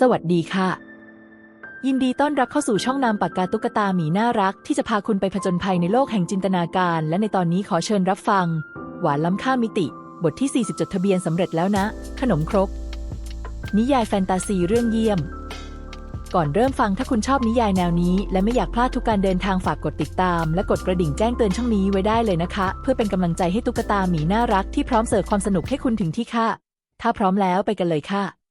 สวัสดีค่ะ ยินดีต้อนรับเข้าสู่ช่องนามปากกาตุ๊กตาหมีน่ารัก ที่จะพาคุณไปผจญภัยในโลกแห่งจินตนาการ และในตอนนี้ขอเชิญรับฟัง หวานล้ำค่ามิติ บทที่ 40 จดทะเบียนสำเร็จแล้วนะ ขนมครก นิยายแฟนตาซีเรื่องเยี่ยม ก่อนเริ่มฟังถ้าคุณชอบนิยายแนวนี้ และไม่อยากพลาดทุกการเดินทางฝากกดติดตาม และกดกระดิ่งแจ้งเตือนช่องนี้ไว้ได้เลยนะคะ เพื่อเป็นกำลังใจให้ตุ๊กตาหมีน่ารักที่พร้อมเสิร์ฟความสนุกให้คุณถึงที่ค่ะถ้าพร้อมแล้วไปกันเลยค่ะ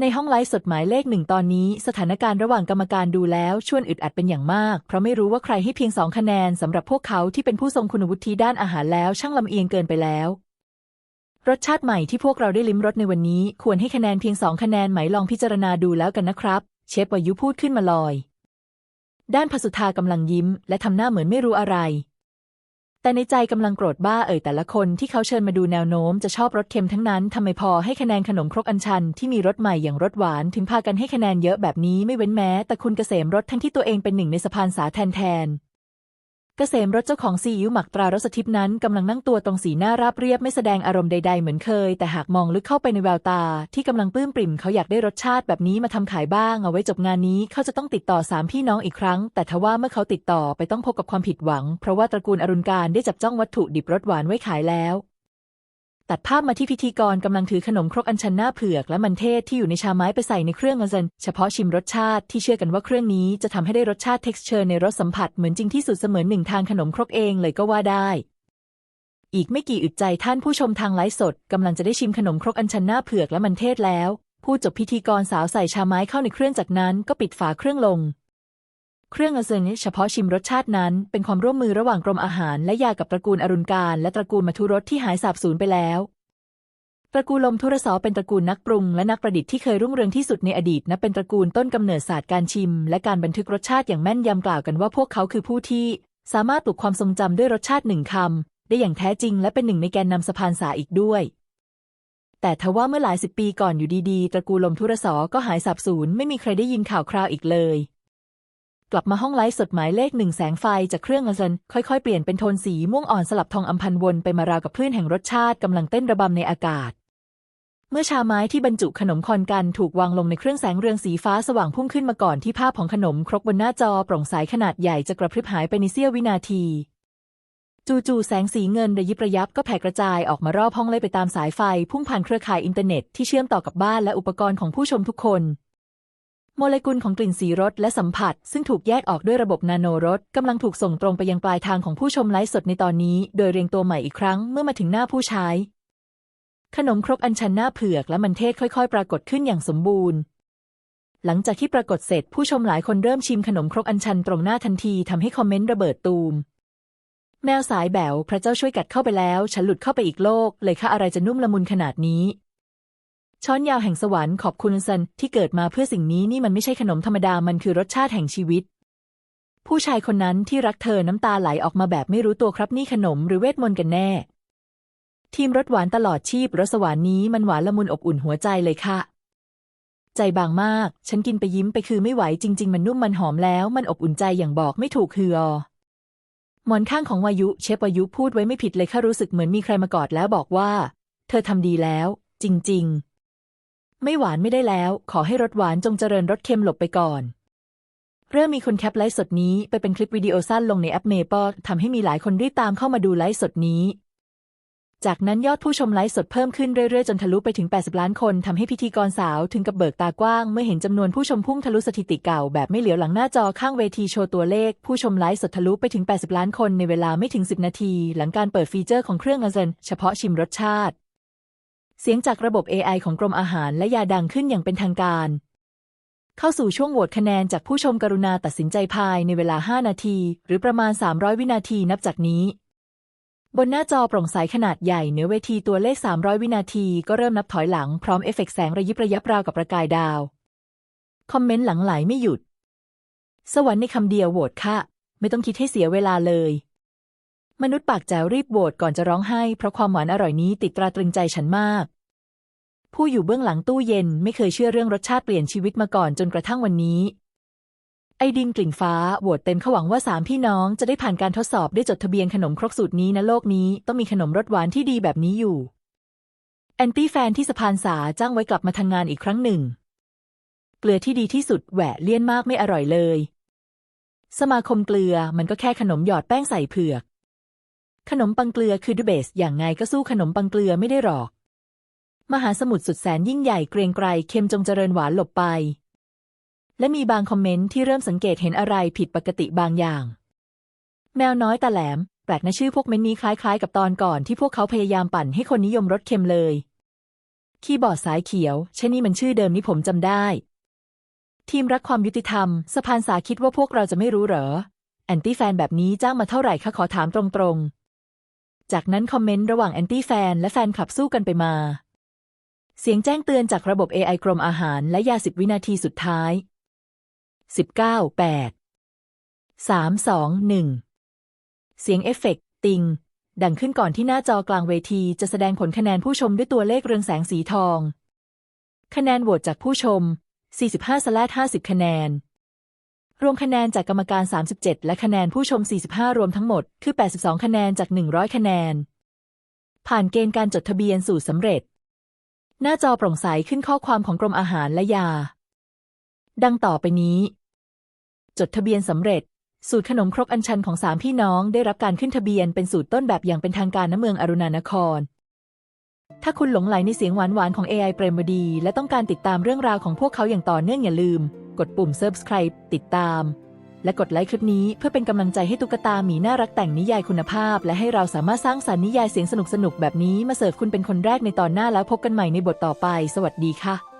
ในห้องไลฟ์สดหมายเลขหนึ่งตอนนี้ สถานการณ์ระหว่างกรรมการดูแล้วชวนอึดอัดเป็นอย่างมาก เพราะไม่รู้ว่าใครให้เพียงสองคะแนนสำหรับพวกเขาที่เป็นผู้ทรงคุณวุฒิด้านอาหารแล้วช่างลำเอียงเกินไปแล้ว รสชาติใหม่ที่พวกเราได้ลิ้มรสในวันนี้ ควรให้คะแนนเพียงสองคะแนนไหมลองพิจารณาดูแล้วกันนะครับ เชฟวายุพูดขึ้นมาลอย ด้านพสุธากำลังยิ้ม และทำหน้าเหมือนไม่รู้อะไร แต่ในใจกำลังโกรธบ้าเอ่ยแต่ละคนที่เขาเชิญมาดูแนวโน้มจะชอบรสเค็มทั้งนั้นทำไมพอให้คะแนนขนมครกอัญชันที่มีรสใหม่อย่างรสหวาน ถึงพากันให้คะแนนเยอะแบบนี้ไม่เว้นแม้ แต่คุณเกษมรสทั้งที่ตัวเองเป็นหนึ่งในสะพานสาแทนแทน เกษมรสเจ้าของซีอิ๊วหมักตรารสทิพนั้นกำลังนั่งตัวตรงสีหน้าราบเรียบไม่แสดงอารมณ์ใดๆเหมือนเคย แต่หากมองลึกเข้าไปในแววตา ที่กำลังปลื้มปริ่มเขาอยากได้รสชาติแบบนี้มาทำขายบ้าง เอาไว้จบงานนี้เขาจะต้องติดต่อสามพี่น้องอีกครั้ง แต่ทว่าเมื่อเขาติดต่อไปต้องพบกับความผิดหวัง เพราะว่าตระกูลอรุณการได้จับจ้องวัตถุดิบรสหวานไว้ขายแล้ว ตัดภาพมาที่พิธีกรกำลังถือขนมครกอัญชันหน้าเผือกและมันเทศที่อยู่ในชาไม้ไปใส่ในเครื่องอเซนเฉพาะชิมรสชาติที่เชื่อกันว่าเครื่องนี้จะทำให้ได้รสชาติ texture ในรสสัมผัสเหมือนจริงที่สุดเสมือนหนึ่งทางขนมครกเองเลยก็ว่าได้ อีกไม่กี่อึดใจท่านผู้ชมทางไลฟ์สดกำลังจะได้ชิมขนมครกอัญชันหน้าเผือกและมันเทศแล้ว ผู้จบพิธีกรสาวใส่ชาไม้เข้าในเครื่องจากนั้นก็ปิดฝาเครื่องลง เครื่องอเซนเฉพาะชิมรสชาตินั้น เป็นความร่วมมือระหว่างกรมอาหารและยากับตระกูลอรุณการ และตระกูลมัทุรสที่หายสาบสูญไปแล้ว ตระกูลลมทุรสอเป็นตระกูลนักปรุงและนักประดิษฐ์ที่เคยรุ่งเรืองที่สุดในอดีตนับเป็นตระกูลต้นกำเนิดศาสตร์การชิม และการบันทึกรสชาติอย่างแม่นยำกล่าวกันว่าพวกเขาคือผู้ที่สามารถปลุกความทรงจำด้วยรสชาติหนึ่งคำได้อย่างแท้จริง และเป็นหนึ่งในแกนนำสะพานสาอีกด้วยแต่ทว่าเมื่อหลายสิบปีก่อนอยู่ดีๆ ตระกูลลมทุรสอก็หายสาบสูญไม่มีใครได้ยินข่าวคราวอีกเลย กลับมาห้องไลฟ์สดหมายเลขหนึ่งแสงไฟจากเครื่องอเซนค่อยๆ เปลี่ยนเป็นโทนสีม่วงอ่อนสลับทองอำพันวนไปมาราวกับคลื่นแห่งรสชาติกำลังเต้นระบำในอากาศ เมื่อชาไม้ที่บรรจุขนมคอนกันถูกวางลงในเครื่องแสงเรืองสีฟ้าสว่างพุ่งขึ้นมาก่อนที่ภาพของขนมครกบนหน้าจอโปร่งใสขนาดใหญ่จะกระพริบหายไปในเสี้ยววินาทีจู่ๆแสงสีเงินระยิบระยับก็แผ่กระจายออกมารอบห้องเลยไปตามสายไฟ พุ่งผ่านเครือข่ายอินเทอร์เน็ตที่เชื่อมต่อกับบ้านและอุปกรณ์ของผู้ชมทุกคน โมเลกุลของกลิ่นสีรสและสัมผัส ซึ่งถูกแยกออกด้วยระบบนาโนรสกำลังถูกส่งตรงไปยังปลายทางของผู้ชมไลฟ์สดในตอนนี้ โดยเรียงตัวใหม่อีกครั้งเมื่อมาถึงหน้าผู้ใช้ ขนมครกอัญชันหน้าเผือกและมันเทศค่อย ๆ ปรากฏขึ้นอย่างสมบูรณ์ หลังจากที่ปรากฏเสร็จผู้ชมหลายคนเริ่มชิมขนมครกอัญชันตรงหน้าทันทีทำให้คอมเมนต์ระเบิดตูม แมวสายแบวพระเจ้าช่วยกัดเข้าไปแล้ว ฉันหลุดเข้าไปอีกโลก เลยค่ะอะไรจะนุ่มละมุนขนาดนี้ ช้อนยาวแห่งสวรรค์ขอบคุณซันที่เกิดมาเพื่อสิ่งนี้นี่มันไม่ใช่ขนมธรรมดามันคือรสชาติแห่งชีวิต ผู้ชายคนนั้นที่รักเธอน้ำตาไหลออกมาแบบไม่รู้ตัวครับนี่ขนมหรือเวทมนต์กันแน่ ทีมรสหวานตลอดชีพรสสวรรค์นี้มันหวานละมุนอบอุ่นหัวใจเลยค่ะ ใจบางมาก ฉันกินไปยิ้มไปคือไม่ไหวจริง ๆ มันนุ่มมันหอมแล้ว มันอบอุ่นใจอย่างบอกไม่ถูกคืออหมอนข้างของวายุเชฟวายุพูดไว้ไม่ผิดเลยค่ะรู้สึกเหมือนมีใครมากอดแล้วบอกว่า เธอทำดีแล้ว จริง ๆ ไม่หวานไม่ได้แล้ว ขอให้รสหวานจงเจริญรสเค็มหลบไปก่อน เริ่มมีคนแคปไลฟ์สดนี้ไปเป็นคลิปวิดีโอสั้นลงในแอปเมเปิลทำให้มีหลายคนรีบตามเข้ามาดูไลฟ์สดนี้ จากนั้นยอดผู้ชมไลฟ์สดเพิ่มขึ้นเรื่อยๆ จนทะลุไปถึง 80 ล้านคนทำให้พิธีกรสาวถึงกับเบิกตากว้าง เมื่อเห็นจำนวนผู้ชมพุ่งทะลุสถิติเก่าแบบไม่เหลียวหลังหน้าจอข้างเวทีโชว์ตัวเลข ผู้ชมไลฟ์สดทะลุไปถึง 80 ล้านคนในเวลาไม่ถึง 10 นาที หลังการเปิดฟีเจอร์ของเครื่องอเซนเฉพาะชิมรสชาติ เสียงจากระบบ AI ของกรมอาหารและยาดังขึ้นอย่างเป็นทางการ เข้าสู่ช่วงโหวตคะแนนจากผู้ชมกรุณาตัดสินใจภายในเวลา 5 นาที หรือประมาณ 300 วินาทีนับจากนี้ บนหน้าจอโปร่งใสขนาดใหญ่เหนือเวทีตัวเลข 300 วินาทีก็เริ่มนับถอยหลังพร้อมเอฟเฟกต์แสงระยิบระยับราวกับประกายดาว คอมเมนต์หลังไหลไม่หยุด สวรรค์ในคำเดียวโหวตค่ะ ไม่ต้องคิดให้เสียเวลาเลยมนุษย์ปากแจ๋วรีบโหวตก่อนจะร้องไห้ เพราะความหวานอร่อยนี้ติดตราตรึงใจฉันมาก ผู้อยู่เบื้องหลังตู้เย็นไม่เคยเชื่อเรื่องรสชาติเปลี่ยนชีวิตมาก่อนจนกระทั่งวันนี้ ไอดินกลิ่นฟ้าโหวตเต็มขวังว่าสามพี่น้องจะได้ผ่านการทดสอบได้จดทะเบียนขนมครกสูตรนี้นะโลกนี้ต้องมีขนมรสหวานที่ดีแบบนี้อยู่ แอนตี้แฟนที่สะพานสาจ้างไว้กลับมาทำงานอีกครั้งหนึ่ง เกลือที่ดีที่สุดแหวะเลี่ยนมากไม่อร่อยเลย สมาคมเกลือมันก็แค่ขนมหยอดแป้งใส่เผือก ขนมปังเกลือคือดูเบสอย่างไงก็สู้ขนมปังเกลือไม่ได้หรอก มหาสมุทรสุดแสนยิ่งใหญ่เกรียงไกรเค็มจงเจริญหวานหลบไป และมีบางคอมเมนต์ที่เริ่มสังเกตเห็นอะไรผิดปกติบางอย่าง แมวน้อยตาแหลม แปลกนะชื่อพวกเม้นนี้คล้ายๆ กับตอนก่อนที่พวกเขาพยายามปั่นให้คนนิยมรสเค็มเลย คีย์บอร์ดสายเขียวใช่นี่มันชื่อเดิมนี่ผมจำได้ ทีมรักความยุติธรรมสะพานสาคิดว่าพวกเราจะไม่รู้เหรอแอนตี้แฟนแบบนี้จ้างมาเท่าไหร่คะขอถามตรงๆ จากนั้นคอมเมนต์ระหว่างแอนตี้แฟนและแฟนคลับสู้กันไปมา เสียงแจ้งเตือนจากระบบ AI กรมอาหารและยาสิบวินาทีสุดท้าย 19 8 3 2 1 เสียงเอฟเฟกต์ติง ดังขึ้นก่อนที่หน้าจอกลางเวทีจะแสดงผลคะแนนผู้ชมด้วยตัวเลขเรืองแสงสีทอง คะแนนโหวตจากผู้ชม 45สล50 คะแนน รวมคะแนนจากกรรมการ 37 และคะแนนผู้ชม 45 รวมทั้งหมด คือ 82 คะแนนจาก 100 คะแนน ผ่านเกณฑ์การจดทะเบียนสู่สำเร็จ หน้าจอโปร่งใสขึ้นข้อความของกรมอาหารและยา ดังต่อไปนี้ จดทะเบียนสำเร็จ สูตรขนมครกอัญชันของสามพี่น้องได้รับการขึ้นทะเบียนเป็นสูตรต้นแบบอย่างเป็นทางการณเมืองอรุณานคร ถ้าคุณหลงไหลในเสียงหวานๆของ AI เปรมวดี และต้องการติดตามเรื่องราวของพวกเขาอย่างต่อเนื่องอย่าลืม กดปุ่ม subscribe ติดตาม และกดไลค์คลิปนี้เพื่อเป็นกำลังใจให้ตุ๊กตาหมีน่ารักแต่งนิยายคุณภาพ และให้เราสามารถสร้างสรรค์นิยายเสียงสนุกๆแบบนี้มาเสิร์ฟคุณเป็นคนแรกในตอนหน้าแล้วพบกันใหม่ในบทต่อไป สวัสดีค่ะ